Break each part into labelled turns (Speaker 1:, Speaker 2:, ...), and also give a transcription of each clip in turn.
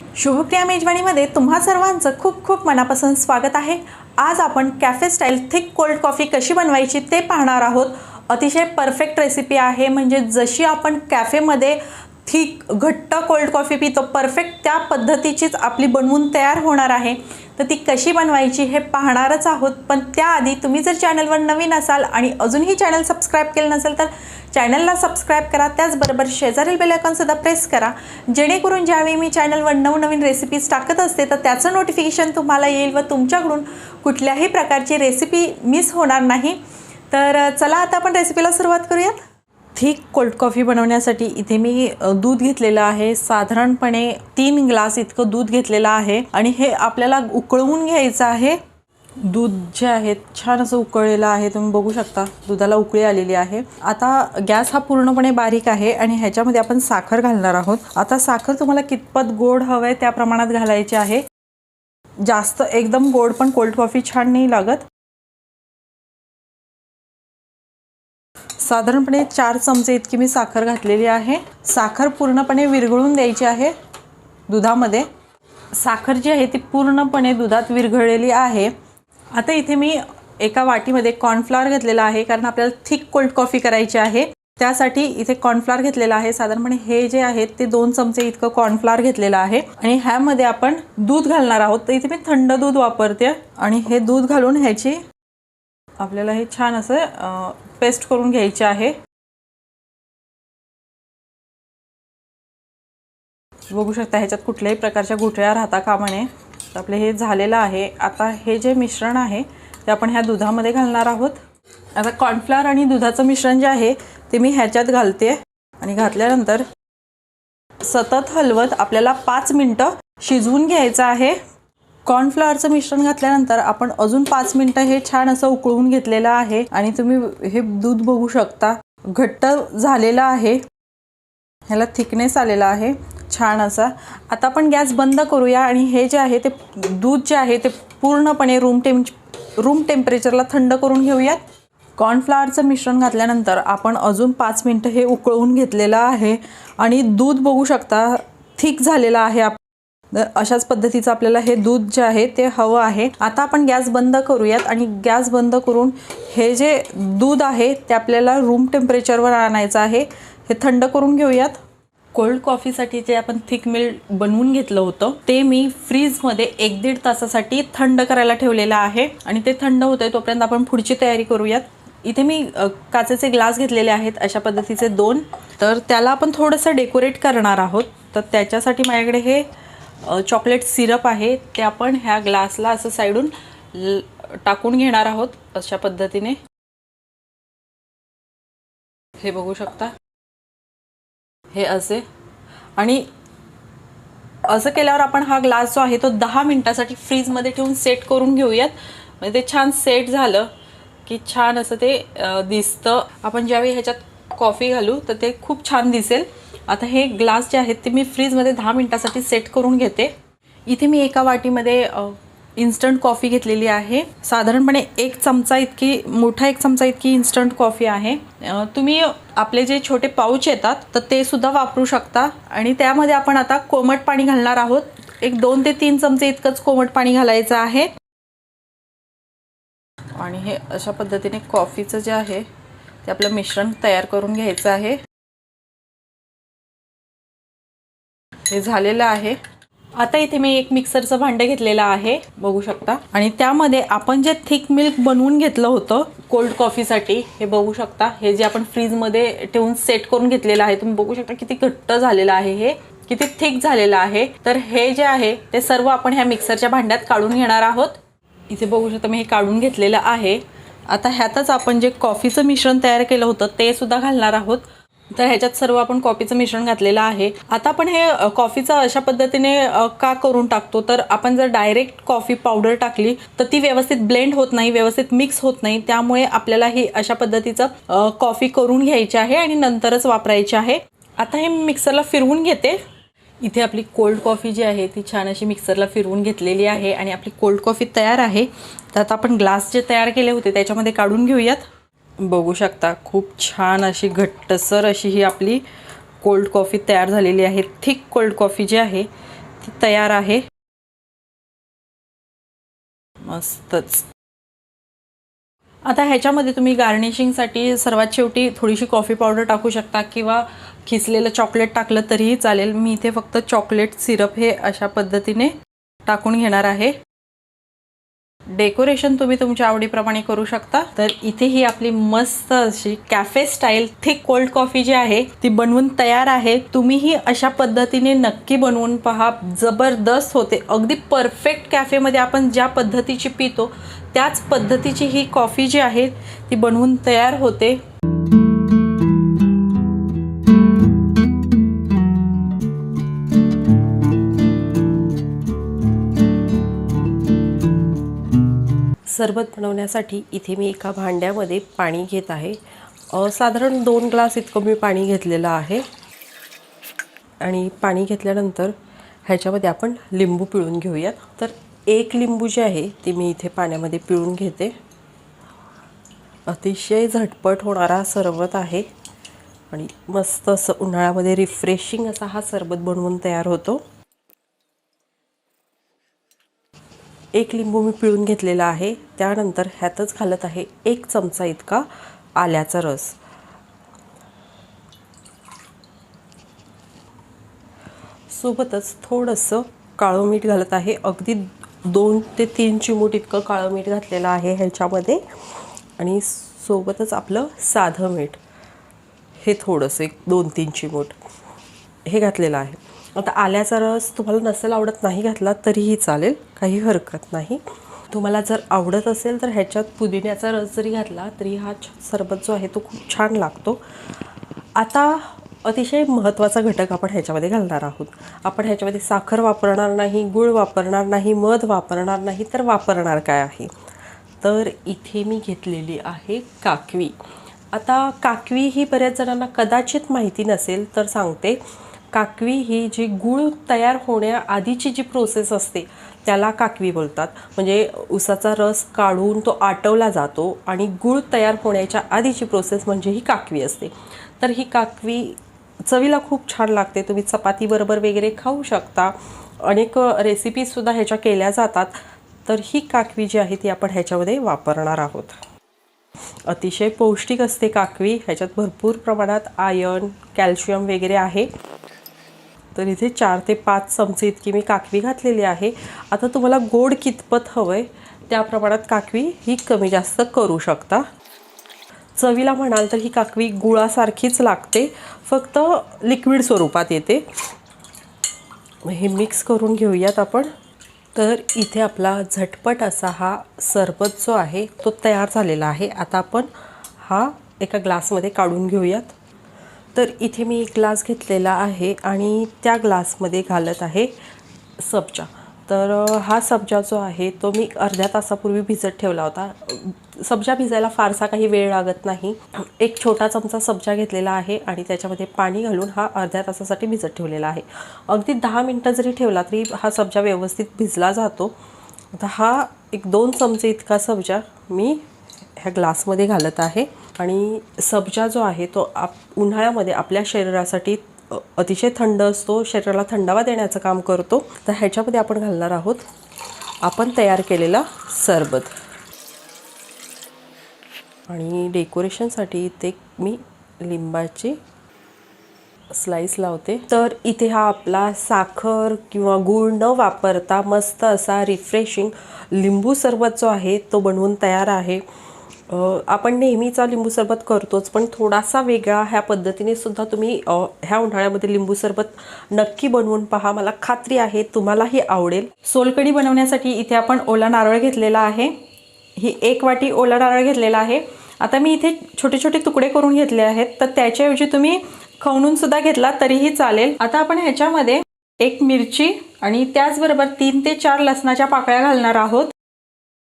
Speaker 1: शुभप्रिया मेजवानीमध्ये तुम्हा सर्वांचं खूप खूप मनापासून स्वागत आहे. आज आपण cafe style thick cold coffee कशी बनवायची ते पाहणार आहोत. अतिशय परफेक्ट रेसिपी आहे. म्हणजे जशी आपण कॅफेमध्ये थिक घट्ट कोल्ड कॉफी पितो परफेक्ट त्या पद्धतीचीच आपली बनवून तयार होणार आहे. तर ती कशी बनवायची हे पाहणारच आहोत. पण त्याआधी तुम्ही जर चॅनलवर नवीन असाल आणि अजूनही चॅनल सबस्क्राईब केलं नसेल तर चॅनलला सबस्क्राईब करा. त्याचबरोबर शेजारील बेलायकॉनसुद्धा प्रेस करा. जेणेकरून ज्यावेळी मी चॅनलवर नवनवीन रेसिपीज टाकत असते तर त्याचं नोटिफिकेशन तुम्हाला येईल व तुमच्याकडून कुठल्याही प्रकारची रेसिपी मिस होणार नाही. तर चला आता आपण रेसिपीला सुरुवात करूयात. थिक कोल्ड कॉफी बनवण्यासाठी इथे मी दूध घेतलेलं आहे. साधारणपणे तीन ग्लास इतकं दूध घेतलेलं आहे. आणि हे आपल्याला उकळवून घ्यायचं आहे. दूध जे आहे छान असं उकळलेलं आहे. तुम्ही बघू शकता दुधाला उकळी आलेली आहे. आता गॅस हा पूर्णपणे बारीक आहे आणि ह्याच्यामध्ये आपण साखर घालणार आहोत. आता साखर तुम्हाला कितपत गोड हवं आहे त्या प्रमाणात घालायची आहे. जास्त एकदम गोड पण कोल्ड कॉफी छान नाही लागत. साधारणपणे चार चमचे इतकी मी साखर घातलेली आहे. साखर पूर्णपणे विरघळून द्यायची आहे दुधामध्ये. साखर जी आहे ती पूर्णपणे दुधात विरघळलेली आहे. आता इथे मी एका वाटीमध्ये कॉर्नफ्लॉवर घेतलेला आहे कारण आपल्याला थिक कोल्ड कॉफी करायची आहे. त्यासाठी इथे कॉर्नफ्लॉवर घेतलेला आहे. साधारणपणे हे जे आहेत ते दोन चमचे इतकं कॉर्नफ्लॉवर घेतलेलं आहे. आणि ह्यामध्ये आपण दूध घालणार आहोत. तर इथे मी थंड दूध वापरते. आणि हे दूध घालून ह्याची आपल्याला हे छान असं पेस्ट करून घ्यायची आहे. बघू शकता ह्याच्यात कुठल्याही प्रकारच्या गुठळ्या राहता कामा नये. तर आपले हे झालेलं आहे. आता हे जे मिश्रण आहे ते आपण ह्या दुधामध्ये घालणार आहोत. आता कॉर्नफ्लॉवर आणि दुधाचं मिश्रण जे आहे ते मी ह्याच्यात घालते. आणि घातल्यानंतर सतत हलवत आपल्याला पाच मिनटं शिजवून घ्यायचं आहे. कॉर्नफ्लॉवरचं मिश्रण घातल्यानंतर आपण अजून पाच मिनटं हे छान असं उकळून घेतलेलं आहे आणि तुम्ही हे दूध बघू शकता. घट्ट झालेलं आहे. ह्याला थिकनेस आलेला आहे. छान असा. आता आपण गॅस बंद करूया आणि हे जे आहे ते दूध जे आहे ते पूर्णपणे रूम टेम रूम टेम्परेचरला थंड करून घेऊयात. कॉर्नफ्लॉवरचं मिश्रण घातल्यानंतर आपण अजून पाच मिनटं हे उकळून घेतलेलं आहे. आणि दूध बघू शकता थिक झालेलं आहे आप तर अशाच पद्धतीचं आपल्याला हे दूध जे आहे ते हवं आहे. आता आपण गॅस बंद करूयात आणि गॅस बंद करून हे जे दूध आहे ते आपल्याला रूम टेम्परेचरवर आणायचं आहे. हे थंड करून घेऊयात. कोल्ड कॉफीसाठी जे आपण थिक मिल्क बनवून घेतलं होतं ते मी फ्रीजमध्ये एक दीड तासासाठी थंड करायला ठेवलेलं आहे आणि ते थंड होतंय तोपर्यंत आपण पुढची तयारी करूयात. इथे मी काचेचे ग्लास घेतलेले आहेत अशा पद्धतीचे दोन. तर त्याला आपण थोडंसं डेकोरेट करणार आहोत. तर त्याच्यासाठी माझ्याकडे हे चॉकलेट सिरप आहे ते आपण ह्या ग्लासला असं साईडून टाकून घेणार आहोत अशा पद्धतीने. हे बघू शकता. हे असे. आणि असं केल्यावर आपण हा ग्लास जो आहे तो दहा मिनटासाठी फ्रीजमध्ये ठेवून सेट करून घेऊयात. म्हणजे ते छान सेट झालं की छान असं ते दिसतं. आपण ज्यावेळी ह्याच्यात कॉफी घालू तर ते खूप छान दिसेल. आता हे ग्लास जे आहेत ते मी फ्रीजमध्ये दहा मिनटासाठी सेट करून घेते. इथे मी एका वाटीमध्ये इन्स्टंट कॉफी घेतलेली आहे. साधारणपणे एक चमचा इतकी मोठा एक चमचा इतकी इन्स्टंट कॉफी आहे. तुम्ही आपले जे छोटे पाऊच येतात तर ते सुद्धा वापरू शकता. आणि त्यामध्ये आपण आता कोमट पाणी घालणार आहोत. एक दोन ते तीन चमचे इतकंच कोमट पाणी घालायचं आहे. आणि हे अशा पद्धतीने कॉफीचं जे आहे ते आपलं मिश्रण तयार करून घ्यायचं आहे. हे झालेलं आहे. आता इथे मी एक मिक्सरचं भांडं घेतलेलं आहे. बघू शकता. आणि त्यामध्ये आपण जे थिक मिल्क बनवून घेतलं होतं कोल्ड कॉफीसाठी हे बघू शकता. हे जे आपण फ्रीजमध्ये ठेवून सेट करून घेतलेलं आहे तुम्ही बघू शकता किती घट्ट झालेलं आहे हे. किती थिक झालेलं आहे. तर हे जे आहे ते सर्व आपण ह्या मिक्सरच्या भांड्यात काढून घेणार आहोत. इथे बघू शकता मी हे काढून घेतलेलं आहे. आता ह्यातच आपण जे कॉफीचं मिश्रण तयार केलं होतं ते सुद्धा घालणार आहोत. तर ह्याच्यात सर्व आपण कॉफीचं मिश्रण घातलेलं आहे. आता आपण हे कॉफीचं अशा पद्धतीने का करून टाकतो? तर आपण जर डायरेक्ट कॉफी पावडर टाकली तर ती व्यवस्थित ब्लेंड होत नाही व्यवस्थित मिक्स होत नाही. त्यामुळे आपल्याला ही अशा पद्धतीचं कॉफी करून घ्यायची आहे आणि नंतरच वापरायची आहे. आता हे मिक्सरला फिरवून घेते. इथे आपली कोल्ड कॉफी जी आहे ती छान अशी मिक्सरला फिरवून घेतलेली आहे आणि आपली कोल्ड कॉफी तयार आहे. तर आता आपण ग्लास जे तयार केले होते त्याच्यामध्ये काढून घेऊयात. बघू शकता. खूप छान अशी घट्टसर अशी ही आपली कोल्ड कॉफी तयार झालेली आहे. थिक कोल्ड कॉफी जी आहे
Speaker 2: ती तयार आहे. मस्तच. आता ह्याच्यामध्ये तुम्ही गार्निशिंगसाठी सर्वात शेवटी थोडीशी कॉफी पावडर टाकू शकता किंवा खिसलेलं चॉकलेट टाकलं तरीही चालेल. मी इथे फक्त चॉकलेट सिरप हे अशा पद्धतीने टाकून घेणार आहे. डेकोरेशन तुम्ही तुमच्या आवडीप्रमाणे करू शकता. तर इथे ही आपली मस्त अशी cafe style thick cold coffee जी आहे ती बनवून तयार आहे. तुम्हीही अशा पद्धतीने नक्की बनवून पहा. जबरदस्त होते. अगदी परफेक्ट कॅफेमध्ये आपण ज्या पद्धतीची पितो त्याच पद्धतीची ही कॉफी जी आहे ती बनवून तयार होते.
Speaker 1: सरबत बनवण्यासाठी इथे मी एका भांड्यामध्ये पाणी घेत आहे. साधारण दोन ग्लास इतकं मी पाणी घेतलेलं आहे. आणि पाणी घेतल्यानंतर ह्याच्यामध्ये आपण लिंबू पिळून घेऊयात. तर एक लिंबू जे आहे ते मी इथे पाण्यामध्ये पिळून घेते. अतिशय झटपट होणारा सरबत आहे. आणि मस्त असं उन्हाळ्यामध्ये रिफ्रेशिंग असा हा सरबत बनवून तयार होतो. एक लिंबू मी पिळून घेतलेला आहे. त्यानंतर ह्यातच घालत आहे एक चमचा इतका आल्याचा रस. सोबतच थोडंसं काळं मीठ घालत आहे. अगदी दोन ते तीन चिमूट इतकं काळं मीठ घातलेलं आहे ह्याच्यामध्ये. आणि सोबतच आपलं साधं मीठ. हे थोडंसं एक दोन तीन चिमूट हे घातलेलं आहे. आता आल्याचा रस तुम्हाला नसेल आवडत नाही घातला तरीही चालेल. काही हरकत नाही. तुम्हाला जर आवडत असेल तर ह्याच्यात पुदिन्याचा रस जरी घातला तरी हा छ- सरबत जो आहे तो खूप छान लागतो. आता अतिशय महत्त्वाचा घटक आपण ह्याच्यामध्ये घालणार आहोत. आपण ह्याच्यामध्ये साखर वापरणार नाही गूळ वापरणार नाही मध वापरणार नाही तर वापरणार काय आहे? तर इथे मी घेतलेली आहे काकवी. आता काकवी ही बऱ्याच जणांना कदाचित माहिती नसेल तर सांगते. काकवी ही जी गूळ तयार होण्याआधीची जी प्रोसेस असते त्याला काकवी बोलतात. म्हणजे उसाचा रस काढून तो आटवला जातो आणि गूळ तयार होण्याच्या आधीची प्रोसेस म्हणजे ही काकवी असते. तर ही काकवी चवीला खूप छान लागते. तुम्ही चपातीबरोबर वगैरे खाऊ शकता. अनेक रेसिपीजसुद्धा ह्याच्या केल्या जातात. तर ही काकवी जी आहे ती आपण ह्याच्यामध्ये वापरणार आहोत. अतिशय पौष्टिक असते काकवी. ह्याच्यात भरपूर प्रमाणात आयर्न कॅल्शियम वगैरे आहे. तर इथे चार ते पाच चमचे इतकी मी काकवी घातलेली आहे. आता तुम्हाला गोड कितपत हवं आहे त्या प्रमाणात काकवी ही कमी जास्त करू शकता. चवीला म्हणाल तर ही काकवी गुळासारखीच लागते फक्त लिक्विड स्वरूपात येते. हे मिक्स करून घेऊयात आपण. तर इथे आपला झटपट असा हा सरबत जो आहे तो तयार झालेला आहे. आता आपण हा एका ग्लासमध्ये काढून घेऊयात. तर इथे मी एक ग्लास घेतलेला आहे आणि त्या ग्लासमध्ये घालत आहे सब्जा. तर हा सब्जा जो आहे तो मी अर्ध्या तासापूर्वी भिजत ठेवला होता. सब्जा भिजायला फारसा काही वेळ लागत नाही. एक छोटा चमचा सब्जा घेतलेला आहे आणि त्याच्यामध्ये पाणी घालून हा अर्ध्या तासासाठी भिजत ठेवलेला आहे. अगदी दहा मिनटं जरी ठेवला तरी हा सब्जा व्यवस्थित भिजला जातो. आता हा एक दोन चमचे इतका सब्जा मी ह्या ग्लासमध्ये घालत आहे. आणि सबजा जो आहे तो आप उन्हाळ्यामध्ये आपल्या शरीरासाठी अतिशय थंड असतो शरीराला थंडावा देण्याचं काम करतो. तर ह्याच्यामध्ये आपण घालणार आहोत आपण तयार केलेला सरबत. आणि डेकोरेशनसाठी इथे मी लिंबाची स्लाईस लावते. तर इथे हा आपला साखर किंवा गूळ न वापरता मस्त असा रिफ्रेशिंग लिंबू सरबत जो आहे तो बनवून तयार आहे. आपण नेहमीचा लिंबू सरबत करतोच पण थोडासा वेगळा ह्या पद्धतीने सुद्धा तुम्ही ह्या उन्हाळ्यामध्ये लिंबू सरबत नक्की बनवून पहा. मला खात्री आहे तुम्हालाही आवडेल.
Speaker 2: सोलकडी बनवण्यासाठी इथे आपण ओला नारळ घेतलेला आहे. ही एक वाटी ओला नारळ घेतलेला आहे. आता मी इथे छोटे छोटे तुकडे करून घेतले आहेत. तर त्याच्याऐवजी तुम्ही खवणून सुद्धा घेतला तरीही चालेल. आता आपण ह्याच्यामध्ये एक मिरची आणि त्याचबरोबर तीन ते चार लसणाच्या पाकळ्या घालणार आहोत.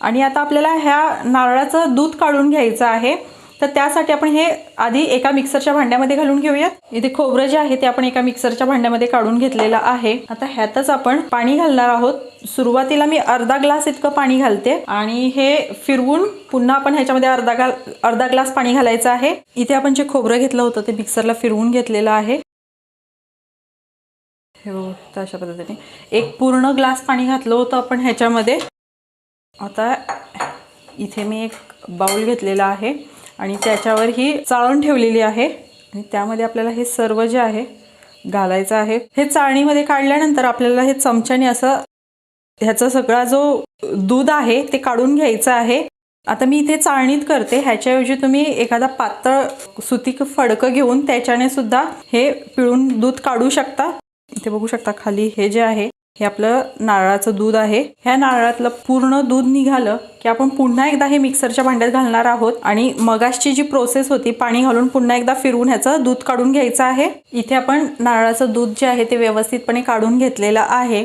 Speaker 2: आणि आता आपल्याला ह्या नारळाचं दूध काढून घ्यायचं आहे. तर त्यासाठी आपण हे आधी एका मिक्सरच्या भांड्यामध्ये घालून घेऊयात. इथे खोबरं जे आहे ते आपण एका मिक्सरच्या भांड्यामध्ये काढून घेतलेलं आहे. आता ह्यातच आपण पाणी घालणार आहोत. सुरुवातीला मी अर्धा ग्लास इतकं पाणी घालते. आणि हे फिरवून पुन्हा आपण ह्याच्यामध्ये अर्धा गा अर्धा ग्लास पाणी घालायचं आहे. इथे आपण जे खोबरं घेतलं होतं ते मिक्सरला फिरवून घेतलेलं आहे.
Speaker 1: हे बघू तर अशा पद्धतीने. एक पूर्ण ग्लास पाणी घातलं होतं आपण ह्याच्यामध्ये. आता इथे मी एक बाउल घेतलेला आहे आणि त्याच्यावर ही चाळण ठेवलेली आहे. आणि त्यामध्ये आपल्याला हे सर्व जे आहे घालायचं आहे. हे चाळणीमध्ये काढल्यानंतर आपल्याला हे चमच्याने असं ह्याचा सगळा जो दूध आहे ते काढून घ्यायचं आहे. आता मी इथे चाळणीत करते. ह्याच्याऐवजी तुम्ही एखादा पातळ सुती फडकं घेऊन त्याच्याने सुद्धा हे पिळून दूध काढू शकता. इथे बघू शकता खाली हे जे आहे हे आपलं नारळाचं दूध आहे. ह्या नारळातलं पूर्ण दूध निघालं की आपण पुन्हा एकदा हे मिक्सरच्या भांड्यात घालणार आहोत आणि मगाशची जी प्रोसेस होती पाणी घालून पुन्हा एकदा फिरवून ह्याचं दूध काढून घ्यायचं आहे. इथे आपण नारळाचं दूध जे आहे ते व्यवस्थितपणे काढून घेतलेलं आहे.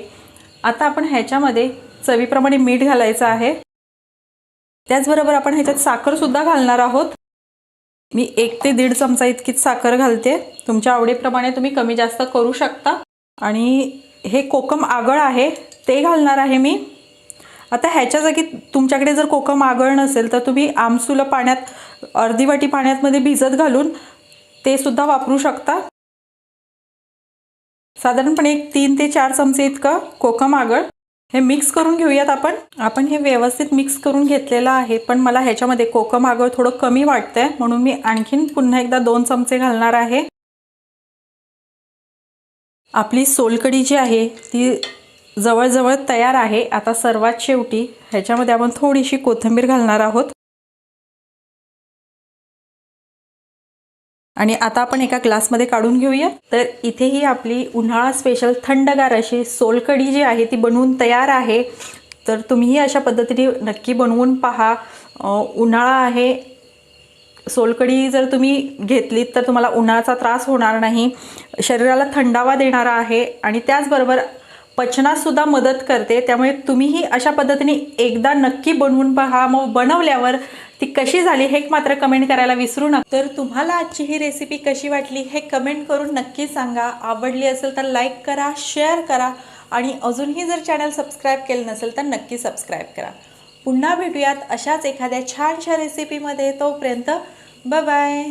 Speaker 1: आता आपण ह्याच्यामध्ये चवीप्रमाणे मीठ घालायचं आहे. त्याचबरोबर आपण ह्याच्यात साखरसुद्धा घालणार आहोत. मी एक ते दीड चमचा इतकीच साखर घालते. तुमच्या आवडीप्रमाणे तुम्ही कमी जास्त करू शकता. आणि हे कोकम आगळ आहे ते घालणार आहे मी. आता ह्याच्या जागी तुमच्याकडे जर कोकम आगळ नसेल तर तुम्ही आमसुलं पाण्यात अर्धी वाटी पाण्यामध्ये भिजत घालून ते सुद्धा वापरू शकता. साधारणपणे एक तीन ते चार चमचे इतकं कोकम आगळ. हे मिक्स करून घेऊयात आपण. आपण हे व्यवस्थित मिक्स करून घेतलेलं आहे पण मला ह्याच्यामध्ये कोकम आगळ थोडं कमी वाटतंय म्हणून मी आणखीन पुन्हा एकदा दोन चमचे घालणार आहे. आपली सोलकडी जी आहे ती जवळजवळ तयार आहे. आता सर्वात शेवटी ह्याच्यामध्ये आपण थोडीशी कोथिंबीर घालणार आहोत. आणि आता आपण एका ग्लासमध्ये काढून घेऊया. तर इथे ही आपली उन्हाळा स्पेशल थंडगार अशी सोलकढी जी आहे ती बनवून तयार आहे. तर तुम्हीही अशा पद्धतीने नक्की बनवून पहा. उन्हाळा आहे सोलकढी जर तुम्ही घेतलीत तर तुम्हाला उन्हाळ्याचा त्रास होणार नाही. शरीराला थंडावा देणारा आहे आणि त्याचबरोबर पचनातसुद्धा मदत करते. त्यामुळे तुम्हीही अशा पद्धतीने एकदा नक्की बनवून पहा. मग बनवल्यावर ती कशी झाली हे मात्र कमेंट करायला विसरू नका. तर तुम्हाला आजची ही रेसिपी कशी वाटली हे कमेंट करून नक्की सांगा. आवडली असेल तर लाईक करा शेअर करा आणि अजूनही जर चॅनल सबस्क्राईब केलं नसेल तर नक्की सबस्क्राईब करा. पुन्हा भेटूयात अशाच एखाद्या छानशा रेसिपीमध्ये तोपर्यंत बाय